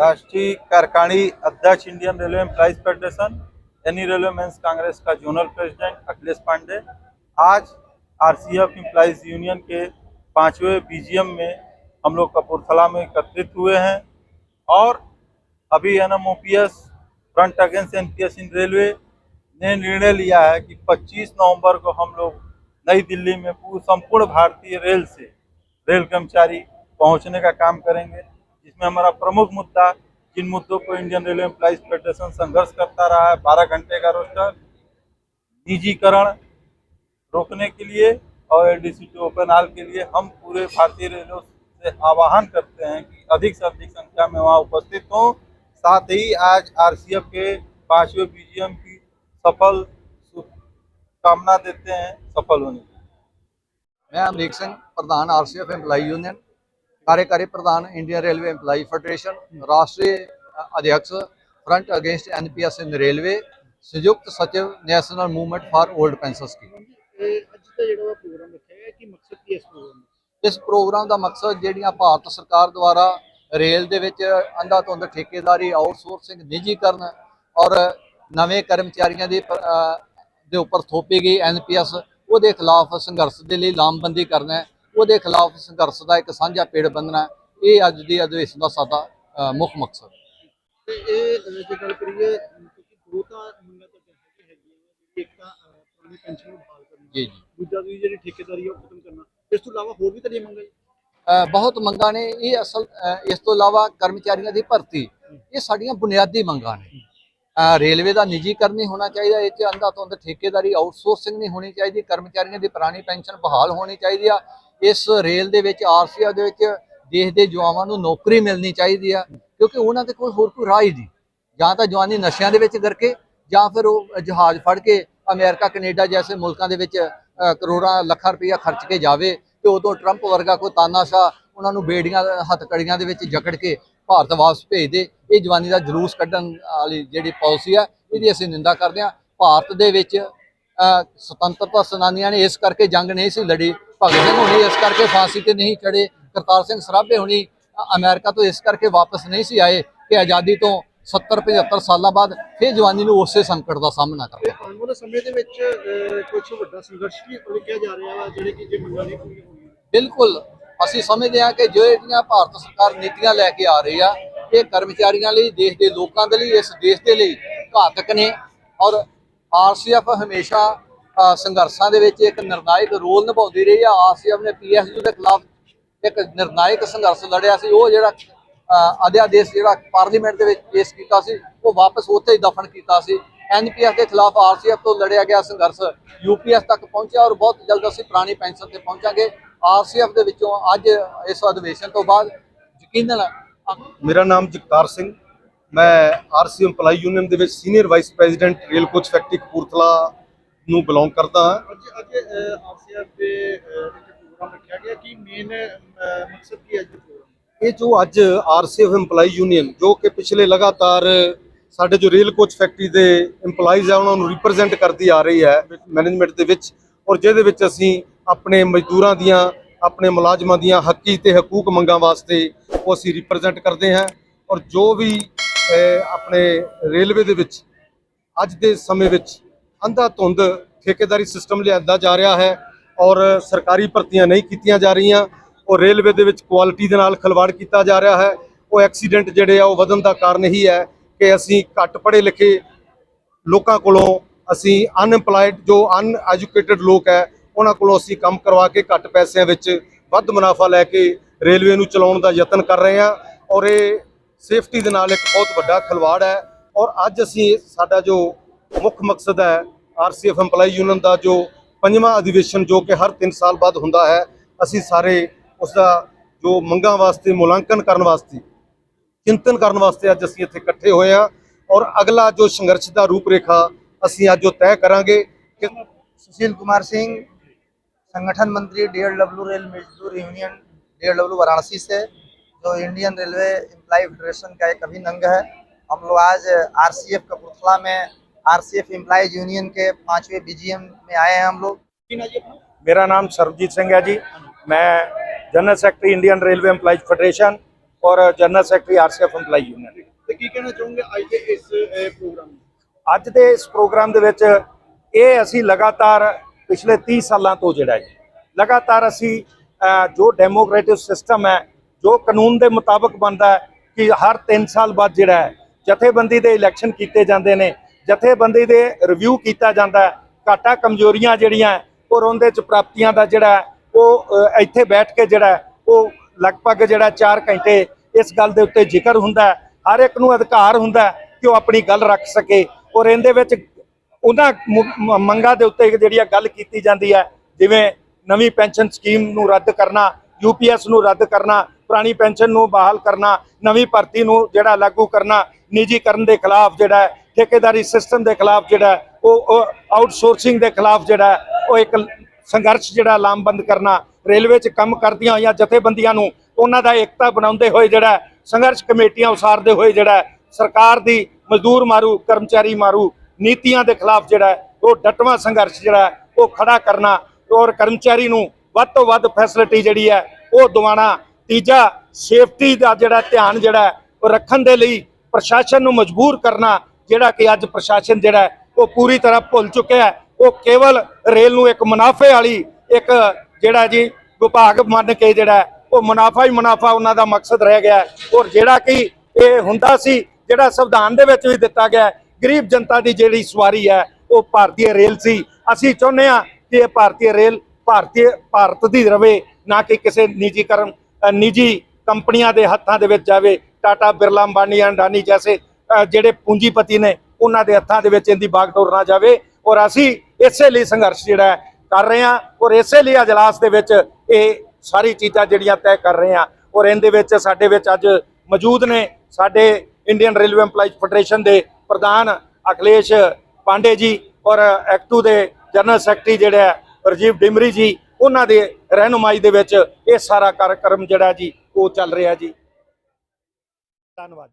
राष्ट्रीय कार्यकारिणी अध्यक्ष इंडियन रेलवे एम्प्लॉइज फेडरेशन यानी रेलवे मेंस कांग्रेस का जोनल प्रेसिडेंट अखिलेश पांडे। आज आरसीएफ एम्प्लॉइज यूनियन के पाँचवें बीजीएम में हम लोग कपूरथला में एकत्रित हुए हैं और अभी N M front against NPS in railway ने निर्णय लिया है कि 25 नवंबर को हम लोग नई दिल्ली में पूर्ण संपूर्ण भारतीय रेल से रेल कर्मचारी पहुँचने का काम करेंगे। जिसमें हमारा प्रमुख मुद्दा जिन मुद्दों को इंडियन रेलवे एम्प्लाइज फेडरेशन संघर्ष करता रहा है, बारह घंटे का रोस्टर निजीकरण रोकने के लिए और L D C open hall के लिए हम पूरे भारतीय रेलवे से आह्वान करते हैं कि अधिक से अधिक संख्या में वहाँ उपस्थित हों। साथ ही आज आरसीएफ के पाँचवें बी की सफल कामना देते हैं सफल होने की मैं अमरीक सिंह, प्रधान आरसीएफ एम्प्लाई यूनियन ਕਾਰਜਕਾਰੀ ਪ੍ਰਧਾਨ ਇੰਡੀਅਨ ਰੇਲਵੇ EMPLOYE ਫੈਡਰੇਸ਼ਨ ਰਾਸ਼ਟਰੀ ਅ- ਅਧਿਕਸ਼ front against NPS in railway ਸੰਯੁਕਤ ਸਚਿਵ national movement for old pensions ਕੀ ਇਹ ਅੱਜ ਦਾ ਜਿਹੜਾ ਪ੍ਰੋਗਰਾਮ ਰੱਖਿਆ ਗਿਆ ਕੀ ਮਕਸਦ ਕੀ ਹੈ ਇਸ ਪ੍ਰੋਗਰਾਮ ਦਾ? ਇਸ ਪ੍ਰੋਗਰਾਮ ਦਾ ਮਕਸਦ ਜਿਹੜੀਆਂ ਭਾਰਤ ਸਰਕਾਰ ਦੁਆਰਾ ਰੇਲ ਦੇ ਵਿੱਚ ਅੰਧਾਧੁੰਦ ਠੇਕੇਦਾਰੀ ਆਊਟਸੋਰਸਿੰਗ ਨਿੱਜੀਕਰਨ ਔਰ ਨਵੇਂ ਕਰਮਚਾਰੀਆਂ ਦੀ ਦੇ ਉੱਪਰ ਥੋਪੀ ਗਈ ਐਨਪੀਐਸ ਉਹਦੇ ਖਿਲਾਫ ਸੰਘਰਸ਼ ਦੇ ਲਈ ਲਾਮਬੰਦੀ ਕਰਨਾ ਹੈ। ਉਹਦੇ ਖਿਲਾਫ ਸੰਘਰਸ਼ ਦਾ ਇੱਕ ਸਾਂਝਾ ਪੇੜ ਬੰਨਣਾ। ਇਹ ਅੱਜ ਦੀ ਅਧਿਵੇਸ਼ਨ ਦਾ ਸਾਡਾ ਮੁੱਖ ਮਕਸਦ। ਤੇ ਇਹ ਅਹ, ਜੇ ਗੱਲ ਕਰੀਏ ਕਿਉਂਕਿ ਦੋ ਤਾਂ ਮੰਗਾਂ ਤਾਂ ਹੈਗੀ ਹੈਗੀ ਹੈ ਇੱਕ ਤਾਂ ਅਹ, ਪੁਰਾਣੀ ਪੈਨਸ਼ਨ ਨੂੰ ਬਹਾਲ ਕਰਨਾ ਜੀ ਜੀ। ਦੂਜਾ ਵੀ ਜਿਹੜੀ ਠੇਕੇਦਾਰੀ ਹੈ ਉਹ ਖਤਮ ਕਰਨਾ। ਇਸ ਤੋਂ ਇਲਾਵਾ ਹੋਰ ਵੀ ਤੁਹਾਡੀਆਂ ਮੰਗਾਂ ਜੀ ਅ, ਬਹੁਤ ਮੰਗਾਂ ਨੇ। ਇਹ ਅਸਲ ਇਸ ਤੋਂ ਇਲਾਵਾ ਕਰਮਚਾਰੀਆਂ ਦੀ ਭਰਤੀ। ਇਹ ਸਾਡੀਆਂ ਬੁਨਿਆਦੀ ਮੰਗਾਂ ਨੇ। ਰੇਲਵੇ ਦਾ ਨਿੱਜੀਕਰਨ ਨਹੀਂ ਹੋਣਾ ਚਾਹੀਦਾ ਇਹ 'ਚ ਅੰਧਾਧੁੰਦ ਠੇਕੇਦਾਰੀ ਆਊਟਸੋਰਸਿੰਗ ਨਹੀਂ ਹੋਣੀ ਚਾਹੀਦੀ ਕਰਮਚਾਰੀਆਂ ਦੀ ਪੁਰਾਣੀ ਪੈਨਸ਼ਨ ਬਹਾਲ ਹੋਣੀ ਚਾਹੀਦੀ ਆ। ਇਸ ਰੇਲ ਦੇ ਵਿੱਚ, ਆਰਸੀਆ ਦੇ ਵਿੱਚ ਦੇਸ਼ ਦੇ ਜਵਾਨਾਂ ਨੂੰ ਨੌਕਰੀ ਮਿਲਣੀ ਚਾਹੀਦੀ ਆ, ਕਿਉਂਕਿ ਉਹਨਾਂ ਦੇ ਕੋਲ ਹੋਰ ਕੋਈ ਰਾਹ ਹੀ ਨਹੀਂ। ਜਾਂ ਤਾਂ ਜਵਾਨੀ ਨਸ਼ਿਆਂ ਦੇ ਵਿੱਚ ਕਰਕੇ ਜਾਂ ਫਿਰ ਉਹ ਜਹਾਜ਼ ਫੜ ਕੇ ਅਮਰੀਕਾ, ਕੈਨੇਡਾ ਜੈਸੇ ਮੁਲਕਾਂ ਦੇ ਵਿੱਚ ਕਰੋੜਾਂ, ਲੱਖਾਂ ਰੁਪਈਆ ਖਰਚ ਕੇ ਜਾਵੇ ਤੇ ਉਦੋਂ ਟਰੰਪ ਵਰਗਾ ਕੋਈ ਤਾਨਾਸ਼ਾ ਉਹਨਾਂ ਨੂੰ ਬੇੜੀਆਂ, ਹੱਥਕੜੀਆਂ ਦੇ ਵਿੱਚ ਜਕੜ ਕੇ ਭਾਰਤ ਵਾਪਸ ਭੇਜ ਦੇ। ਇਹ ਜਵਾਨੀ ਦਾ ਜਲੂਸ ਕੱਢਣ ਵਾਲੀ ਜਿਹੜੀ ਪਾਲਿਸੀ ਆ, ਇਹਦੀ ਅਸੀਂ ਨਿੰਦਾ ਕਰਦੇ ਹਾਂ। ਭਾਰਤ ਦੇ ਵਿੱਚ ਸੁਤੰਤਰਤਾ ਸੈਨਾਨੀਆਂ ਨੇ ਇਸ ਕਰਕੇ ਜੰਗ ਨਹੀਂ ਸੀ ਲੜੀ। ਭਗਤ ਸਿੰਘ ਹੁਣੀ ਇਸ ਕਰਕੇ ਫਾਂਸੀ ਤੇ ਨਹੀਂ ਚੜੇ ਕਰਤਾਰ ਸਿੰਘ ਸਰਾਭੇ ਹੁਣੀ ਅਮਰੀਕਾ ਤੋਂ ਇਸ ਕਰਕੇ ਵਾਪਸ ਨਹੀਂ ਸੀ ਆਏ ਕਿ ਆਜ਼ਾਦੀ ਤੋਂ 70 75 ਸਾਲਾਂ ਬਾਅਦ ਫਿਰ ਜਵਾਨੀ ਨੂੰ ਉਸੇ ਸੰਕਟ ਦਾ ਸਾਹਮਣਾ ਕਰਨਾ ਆਉਣ ਵਾਲੇ ਸਮੇਂ ਦੇ ਵਿੱਚ ਕੁਝ ਵੱਡਾ ਸੰਘਰਸ਼ ਵੀ ਉਲੀਕਿਆ ਜਾ ਰਿਹਾ ਵਾ ਜਿਹੜੇ ਕਿ ਜੇ ਮੰਗਾਂ ਨਹੀਂ ਪੂਰੀਆਂ ਹੋਣੀਆਂ ਬਿਲਕੁਲ ਅਸੀਂ ਸਮਝਦੇ ਹਾਂ ਕਿ ਜੋ ਜਿਹੜੀਆਂ ਭਾਰਤ ਸਰਕਾਰ ਨੀਤੀਆਂ ਲੈ ਕੇ ਆ ਰਹੀ ਆ ਇਹ ਕਰਮਚਾਰੀਆਂ ਲਈ ਦੇਸ਼ ਦੇ ਲੋਕਾਂ ਦੇ ਲਈ ਇਸ ਦੇਸ਼ ਦੇ ਲਈ ਘਾਤਕ ਨੇ ਔਰ ਆਰਸੀਐਫ ਹਮੇਸ਼ਾ ਸੰਘਰਸ਼ਾਂ ਦੇ ਵਿੱਚ ਇੱਕ ਨਿਰਣਾਇਕ ਰੋਲ ਨਿਭਾਉਂਦੀ ਰਹੀ ਆ। ਆਰਸੀਐਫ ਨੇ ਪੀਐਸਯੂ ਦੇ ਖਿਲਾਫ ਇੱਕ ਨਿਰਣਾਇਕ ਸੰਘਰਸ਼ ਲੜਿਆ ਸੀ। ਉਹ ਜਿਹੜਾ ਅਧਿਆਦੇਸ਼ ਜਿਹੜਾ ਪਾਰਲੀਮੈਂਟ ਦੇ ਵਿੱਚ ਪੇਸ਼ ਕੀਤਾ ਸੀ, ਉਹ ਵਾਪਸ ਉੱਥੇ ਹੀ ਦਫਨ ਕੀਤਾ ਸੀ। ਐਨਪੀਐਸ ਦੇ ਖਿਲਾਫ ਆਰਸੀਐਫ ਤੋਂ ਲੜਿਆ ਗਿਆ ਸੰਘਰਸ਼। ਯੂਪੀਐਸ ਤੱਕ ਪਹੁੰਚਿਆ ਔਰ ਬਹੁਤ ਜਲਦ ਅਸੀਂ ਪੁਰਾਣੀ ਪੈਨਸ਼ਨ ਤੇ ਪਹੁੰਚਾਂਗੇ। ਆਰਸੀਐਫ ਦੇ ਵਿੱਚੋਂ ਅੱਜ ਇਸ ਅਧਿਵੇਸ਼ਨ ਤੋਂ ਬਾਅਦ ਯਕੀਨਨ ਮੇਰਾ ਨਾਮ ਜਗਤਾਰ ਸਿੰਘ। ਮੈਂ ਆਰਸੀ EMPLOYE ਯੂਨੀਅਨ ਦੇ ਵਿੱਚ senior vice president rail coach factory Kapurthala ਨੂੰ ਬਿਲੋਂਗ ਕਰਦਾ ਹਾਂ ਅੱਜ ਅੱਜ ਆਰਸੀਐਫ ਦੇ ਪ੍ਰੋਗਰਾਮ ਰੱਖਿਆ ਗਿਆ ਕੀ ਮੇਨ ਮਕਸਦ ਕੀ ਹੈ? ਇਹ ਜੋ ਅੱਜ ਆਰਸੀਐਫ EMPLOYE ਯੂਨੀਅਨ ਜੋ ਕਿ ਪਿਛਲੇ ਲਗਾਤਾਰ ਸਾਡੇ ਜੋ ਰੇਲ ਕੋਚ ਫੈਕਟਰੀ ਦੇ EMPLOYEES ਆ ਉਹਨਾਂ ਨੂੰ ਰਿਪਰੈਜ਼ੈਂਟ ਕਰਦੀ ਆ ਰਹੀ ਹੈ ਮੈਨੇਜਮੈਂਟ ਦੇ ਵਿੱਚ ਔਰ ਜਿਹਦੇ ਵਿੱਚ ਅਸੀਂ ਆਪਣੇ ਮਜ਼ਦੂਰਾਂ ਦੀਆਂ ਆਪਣੇ ਮੁਲਾਜ਼ਮਾਂ ਦੀਆਂ ਹੱਕੀ ਤੇ ਹਕੂਕ ਮੰਗਾਂ ਵਾਸਤੇ ਉਹ ਅਸੀਂ ਰਿਪਰੈਜ਼ੈਂਟ ਕਰਦੇ ਹਾਂ ਔਰ ਜੋ ਵੀ ਆਪਣੇ ਰੇਲਵੇ ਦੇ ਵਿੱਚ ਅੱਜ ਦੇ ਸਮੇਂ ਵਿੱਚ ਅੰਧਾ ਧੁੰਦ ਠੇਕੇਦਾਰੀ ਸਿਸਟਮ ਲਿਆਂਦਾ ਜਾ ਰਿਹਾ ਹੈ ਔਰ ਸਰਕਾਰੀ ਭਰਤੀਆਂ ਨਹੀਂ ਕੀਤੀਆਂ ਜਾ ਰਹੀਆਂ। ਔਰ ਰੇਲਵੇ ਦੇ ਵਿੱਚ ਕੁਆਲਿਟੀ ਦੇ ਨਾਲ ਖਿਲਵਾੜ ਕੀਤਾ ਜਾ ਰਿਹਾ ਹੈ। ਉਹ ਐਕਸੀਡੈਂਟ ਜਿਹੜੇ ਆ, ਉਹ ਵਧਣ ਦਾ ਕਾਰਨ ਹੀ ਹੈ ਕਿ ਅਸੀਂ ਘੱਟ ਪੜ੍ਹੇ ਲਿਖੇ ਲੋਕਾਂ ਕੋਲੋਂ ਅਸੀਂ ਅਨਐਮਪਲਾਈਡ ਜੋ ਅਨਐਜੂਕੇਟਿਡ ਲੋਕ ਹੈ, ਉਹਨਾਂ ਕੋਲੋਂ ਅਸੀਂ ਕੰਮ ਕਰਵਾ ਕੇ ਘੱਟ ਪੈਸਿਆਂ ਵਿੱਚ ਵੱਧ ਮੁਨਾਫਾ ਲੈ ਕੇ ਰੇਲਵੇ ਨੂੰ ਚਲਾਉਣ ਦਾ ਯਤਨ ਕਰ ਰਹੇ ਹਾਂ। ਔਰ ਇਹ ਸੇਫਟੀ ਦੇ ਨਾਲ ਇੱਕ ਬਹੁਤ ਵੱਡਾ ਖਿਲਵਾੜ ਹੈ। ਔਰ ਅੱਜ ਅਸੀਂ ਸਾਡਾ ਜੋ ਮੁੱਖ ਮਕਸਦ ਹੈ ਆਰਸੀਐਫ EMPLOYE ਯੂਨੀਅਨ ਦਾ ਜੋ ਪੰਜਵਾਂ ਅਧਿਵੇਸ਼ਨ ਜੋ ਕਿ ਹਰ 3 ਸਾਲ ਬਾਅਦ ਹੁੰਦਾ ਹੈ ਅਸੀਂ ਸਾਰੇ ਉਸ ਦਾ ਜੋ ਮੰਗਾਂ ਵਾਸਤੇ ਮੁਲਾਂਕਣ ਕਰਨ ਵਾਸਤੇ ਚਿੰਤਨ ਕਰਨ ਵਾਸਤੇ ਅੱਜ ਅਸੀਂ ਇੱਥੇ ਇਕੱਠੇ ਹੋਏ ਹਾਂ ਔਰ ਅਗਲਾ ਜੋ ਸੰਘਰਸ਼ ਦਾ ਰੂਪਰੇਖਾ ਅਸੀਂ ਅੱਜ ਉਹ ਤੈਅ ਕਰਾਂਗੇ ਕਿ सुशील कुमार सिंह संगठन मंत्री डीएलडब्ल्यू रेल मजदूर यूनियन डीएलडब्ल्यू वाराणसी से जो इंडियन रेलवे एम्प्लॉय फेडरेशन का एक अभिन्न अंग है हम लोग आज आरसीएफ कपूरथला में आरसीएफ एम्प्लॉयज यूनियन के पांचवें बीजीएम में आए हैं हम लोग ਕੀ ਨਾ ਜੀ ਆਪਣਾ ਮੇਰਾ ਨਾਮ ਸਰਬਜੀਤ ਸਿੰਘ ਹੈ ਜੀ ਮੈਂ general secretary Indian railway EMPLOYEES federation ਔਰ general secretary RCF EMPLOYE union ਤੇ ਕੀ ਕਹਿਣਾ ਚਾਹੋਗੇ ਅੱਜ ਦੇ ਇਸ ਅਹ, ਪ੍ਰੋਗਰਾਮ ਨੂੰ ਅੱਜ ਦੇ ਇਸ ਪ੍ਰੋਗਰਾਮ ਦੇ ਵਿੱਚ ਇਹ ਅਸੀਂ ਲਗਾਤਾਰ ਪਿਛਲੇ 30 ਸਾਲਾਂ ਤੋਂ ਜਿਹੜਾ ਹੈ ਲਗਾਤਾਰ ਅਸੀਂ ਅਹ, ਜੋ ਡੈਮੋਕ੍ਰੈਟਿਕ ਸਿਸਟਮ ਹੈ ਜੋ ਕਾਨੂੰਨ ਦੇ ਮੁਤਾਬਕ ਬਣਦਾ ਹੈ ਕਿ ਹਰ 3 ਸਾਲ ਬਾਅਦ ਜਿਹੜਾ ਹੈ ਜਥੇਬੰਦੀ ਦੇ ਇਲੈਕਸ਼ਨ ਕੀਤੇ ਜਾਂਦੇ ਨੇ ਜਥੇਬੰਦੀ ਦੇ ਰਿਵਿਊ ਕੀਤਾ ਜਾਂਦਾ ਹੈ। ਘਾਟਾ ਕਮਜ਼ੋਰੀਆਂ ਜਿਹੜੀਆਂ ਹੈ, ਔਰ ਉਹਦੇ ਚ ਪ੍ਰਾਪਤੀਆਂ ਦਾ ਜਿਹੜਾ ਉਹ ਇੱਥੇ ਬੈਠ ਕੇ ਜਿਹੜਾ ਉਹ ਲਗਭਗ ਜਿਹੜਾ 4 ਘੰਟੇ ਇਸ ਗੱਲ ਦੇ ਉੱਤੇ ਜ਼ਿਕਰ ਹੁੰਦਾ ਹਰ ਇੱਕ ਨੂੰ ਅਧਿਕਾਰ ਹੁੰਦਾ ਕਿ ਉਹ ਆਪਣੀ ਗੱਲ ਰੱਖ ਸਕੇ ਔਰ ਇਹਦੇ ਵਿੱਚ ਉਹਨਾਂ ਮੰਗਾਂ ਦੇ ਉੱਤੇ ਜਿਹੜੀ ਆ ਗੱਲ ਕੀਤੀ ਜਾਂਦੀ ਹੈ ਜਿਵੇਂ ਨਵੀਂ ਪੈਨਸ਼ਨ ਸਕੀਮ ਨੂੰ ਰੱਦ ਕਰਨਾ ਯੂਪੀਐਸ ਨੂੰ ਰੱਦ ਕਰਨਾ ਪੁਰਾਣੀ ਪੈਨਸ਼ਨ ਨੂੰ ਬਹਾਲ ਕਰਨਾ ਨਵੀਂ ਭਰਤੀ ਨੂੰ ਜਿਹੜਾ ਲਾਗੂ ਕਰਨਾ ਨਿੱਜੀਕਰਨ ਦੇ ਖਿਲਾਫ ਜਿਹੜਾ ਠੇਕੇਦਾਰੀ ਸਿਸਟਮ ਦੇ ਖਿਲਾਫ ਜਿਹੜਾ ਹੈ, ਉਹ ਆਊਟਸੋਰਸਿੰਗ ਦੇ ਖਿਲਾਫ ਜਿਹੜਾ ਉਹ ਇੱਕ ਸੰਘਰਸ਼ ਜਿਹੜਾ ਲਾਮਬੰਦ ਕਰਨਾ ਰੇਲਵੇ 'ਚ ਕੰਮ ਕਰਦੀਆਂ ਹੋਈਆਂ ਜਥੇਬੰਦੀਆਂ ਨੂੰ ਉਹਨਾਂ ਦਾ ਏਕਤਾ ਬਣਾਉਂਦੇ ਹੋਏ ਜਿਹੜਾ ਸੰਘਰਸ਼ ਕਮੇਟੀਆਂ ਉਸਾਰਦੇ ਹੋਏ ਜਿਹੜਾ ਸਰਕਾਰ ਦੀ ਮਜ਼ਦੂਰ ਮਾਰੂ ਕਰਮਚਾਰੀ ਮਾਰੂ ਨੀਤੀਆਂ ਦੇ ਖਿਲਾਫ ਜਿਹੜਾ ਉਹ ਡਟਵਾਂ ਸੰਘਰਸ਼ ਜਿਹੜਾ ਉਹ ਖੜਾ ਕਰਨਾ ਔਰ ਕਰਮਚਾਰੀ ਨੂੰ ਵੱਧ ਤੋਂ ਵੱਧ ਫੈਸਿਲਿਟੀ ਜਿਹੜੀ ਹੈ ਉਹ ਦਿਵਾਉਣਾ ਤੀਜਾ ਸੇਫਟੀ ਦਾ ਜਿਹੜਾ ਧਿਆਨ ਜਿਹੜਾ ਉਹ ਰੱਖਣ ਦੇ ਲਈ ਪ੍ਰਸ਼ਾਸਨ ਨੂੰ ਮਜਬੂਰ ਕਰਨਾ ਜਿਹੜਾ ਕਿ ਅੱਜ ਪ੍ਰਸ਼ਾਸਨ ਜਿਹੜਾ ਉਹ ਪੂਰੀ ਤਰ੍ਹਾਂ ਭੁੱਲ ਚੁੱਕਿਆ ਹੈ। ਉਹ ਕੇਵਲ ਰੇਲ ਨੂੰ ਇੱਕ ਮੁਨਾਫੇ ਵਾਲੀ ਇੱਕ ਜਿਹੜਾ ਜੀ ਵਿਭਾਗ ਮੰਨ ਕੇ ਜਿਹੜਾ ਉਹ ਮੁਨਾਫਾ ਹੀ ਮੁਨਾਫਾ ਉਹਨਾਂ ਦਾ ਮਕਸਦ ਰਹਿ ਗਿਆ ਔਰ ਜਿਹੜਾ ਕਿ ਇਹ ਹੁੰਦਾ ਸੀ, ਜਿਹੜਾ ਸੰਵਿਧਾਨ ਦੇ ਵਿੱਚ ਵੀ ਦਿੱਤਾ ਗਿਆ ਗਰੀਬ ਜਨਤਾ ਦੀ ਜਿਹੜੀ ਸਵਾਰੀ ਹੈ, ਉਹ ਭਾਰਤੀ ਰੇਲ ਸੀ। ਅਸੀਂ ਚਾਹੁੰਦੇ ਹਾਂ ਕਿ ਇਹ ਭਾਰਤੀ ਰੇਲ ਭਾਰਤੀ ਭਾਰਤ ਦੀ ਰਵੇ, ਨਾ ਕਿ ਕਿਸੇ ਨਿੱਜੀਕਰਨ ਨਿੱਜੀ ਕੰਪਨੀਆਂ ਦੇ ਹੱਥਾਂ ਦੇ ਵਿੱਚ ਜਾਵੇ। ਟਾਟਾ, ਬਿਰਲਾ, ਅੰਬਾਨੀ, ਅੰਡਾਨੀ ਜੈਸੇ ਜਿਹੜੇ ਪੂੰਜੀਪਤੀ ਨੇ ਉਹਨਾਂ ਦੇ ਹੱਥਾਂ ਦੇ ਵਿੱਚ ਇਹਦੀ ਬਾਗਡੋਰ ਨਾ ਜਾਵੇ। ਔਰ ਅਸੀਂ ਇਸੇ ਲਈ ਸੰਘਰਸ਼ ਜਿਹੜਾ ਕਰ ਰਹੇ ਹਾਂ। ਔਰ ਇਸੇ ਲਈ ਅਜਲਾਸ ਦੇ ਵਿੱਚ ਇਹ ਸਾਰੀ ਚੀਜ਼ਾਂ ਜਿਹੜੀਆਂ ਤੈਅ ਕਰ ਰਹੇ ਹਾਂ। ਔਰ ਇਹਦੇ ਵਿੱਚ ਸਾਡੇ ਵਿੱਚ ਅੱਜ ਮੌਜੂਦ ਨੇ ਸਾਡੇ ਇੰਡੀਅਨ ਰੇਲਵੇ EMPLOYEES ਫੈਡਰੇਸ਼ਨ ਦੇ ਪ੍ਰਧਾਨ ਅਖਲੇਸ਼ ਪਾਂਡੇ ਜੀ ਔਰ ਐਕਟੂ ਦੇ ਜਨਰਲ ਸੈਕਟਰੀ ਜਿਹੜਾ ਹੈ, ਰਾਜੀਵ ਡਿਮਰੀ ਜੀ ਉਹਨਾਂ ਦੇ ਰਹਿਨੁਮਾਈ ਦੇ ਵਿੱਚ ਇਹ ਸਾਰਾ ਕਾਰਜਕ੍ਰਮ ਜਿਹੜਾ ਜੀ ਉਹ ਚੱਲ ਰਿਹਾ ਜੀ। ਧੰਨਵਾਦ